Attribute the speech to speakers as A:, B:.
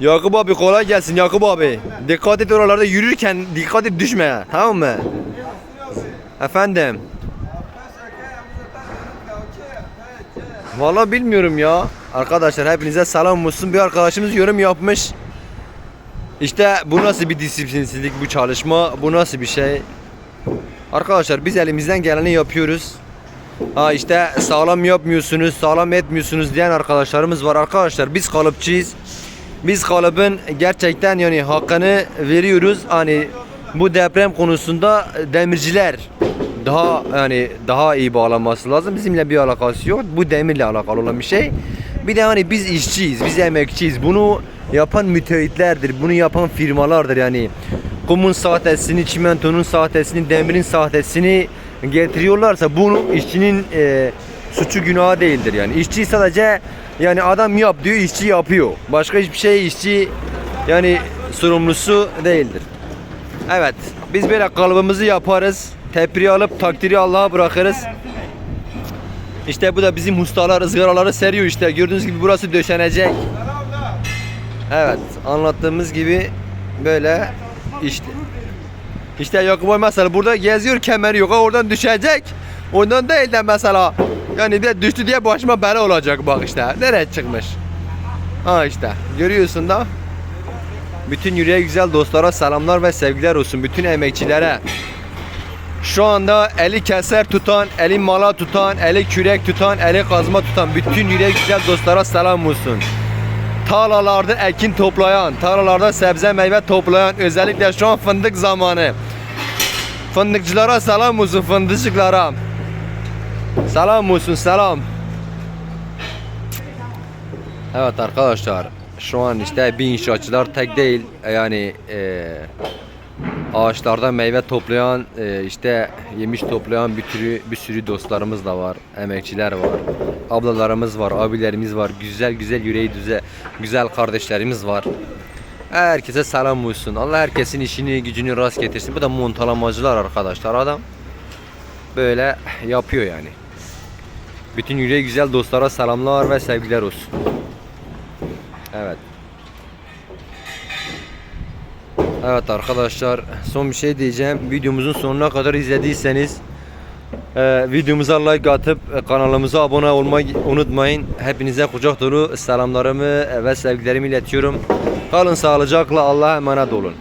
A: Yakup abi kolay gelsin Yakup abi. Dikkat et oralarda yürürken dikkat et düşme. Tamam mı? Efendim. Vallahi bilmiyorum ya. Arkadaşlar hepinize selam olsun. Bir arkadaşımız yorum yapmış. İşte bu nasıl bir disiplinsizlik bu çalışma? Bu nasıl bir şey? Arkadaşlar biz elimizden geleni yapıyoruz. Ha işte sağlam yapmıyorsunuz, sağlam etmiyorsunuz diyen arkadaşlarımız var. Arkadaşlar biz kalıpçıyız. Biz kalıbın gerçekten yani hakkını veriyoruz. Hani bu deprem konusunda demirciler daha yani daha iyi bağlanması lazım. Bizimle bir alakası yok. Bu demirle alakalı olan bir şey. Bir de hani biz işçiyiz, biz emekçiyiz. Bunu yapan müteahhitlerdir, bunu yapan firmalardır yani. Kumun sahtesini, çimentonun sahtesini, demirin sahtesini getiriyorlarsa bunu işçinin e, suçu günahı değildir yani. İşçi sadece yani adam yap diyor, işçi yapıyor. Başka hiçbir şey işçi yani sorumlusu değildir. Evet, biz böyle kalıbımızı yaparız. Tepriği alıp takdiri Allah'a bırakırız. İşte bu da bizim ustalar ızgaraları seriyor işte. Gördüğünüz gibi burası döşenecek. Evet, anlattığımız gibi böyle işte. İşte Yakup mesela burada geziyor kemeri yok. Oradan düşecek. Ondan değil de mesela yani de düştü diye başıma bela olacak bak işte. Nereye çıkmış? Ha işte görüyorsun da. Bütün yüreğe güzel dostlara selamlar ve sevgiler olsun. Bütün emekçilere. Şu anda eli keser tutan, eli mala tutan, eli kürek tutan, eli kazma tutan bütün yüreğe güzel dostlara selam olsun. Tarlalarda ekin toplayan, tarlalarda sebze meyve toplayan, özellikle şu an fındık zamanı. Fındıkçılara selam olsun, fındıkçılara. Selam olsun, selam. Evet arkadaşlar, şu an işte bir inşaatçılar tek değil, yani eee ağaçlarda meyve toplayan, e, işte yemiş toplayan bir sürü bir sürü dostlarımız da var, emekçiler var, ablalarımız var, abilerimiz var, güzel güzel yüreği düze, güzel kardeşlerimiz var. Herkese selam olsun. Allah herkesin işini gücünü rast getirsin. Bu da montalamacılar arkadaşlar adam. Böyle yapıyor yani. Bütün yüreği güzel dostlara selamlar ve sevgiler olsun. Evet. Evet arkadaşlar son bir şey diyeceğim. Videomuzun sonuna kadar izlediyseniz e, videomuza like atıp e, kanalımıza abone olmayı unutmayın. Hepinize kucak dolu selamlarımı ve sevgilerimi iletiyorum. Kalın sağlıcakla Allah'a emanet olun.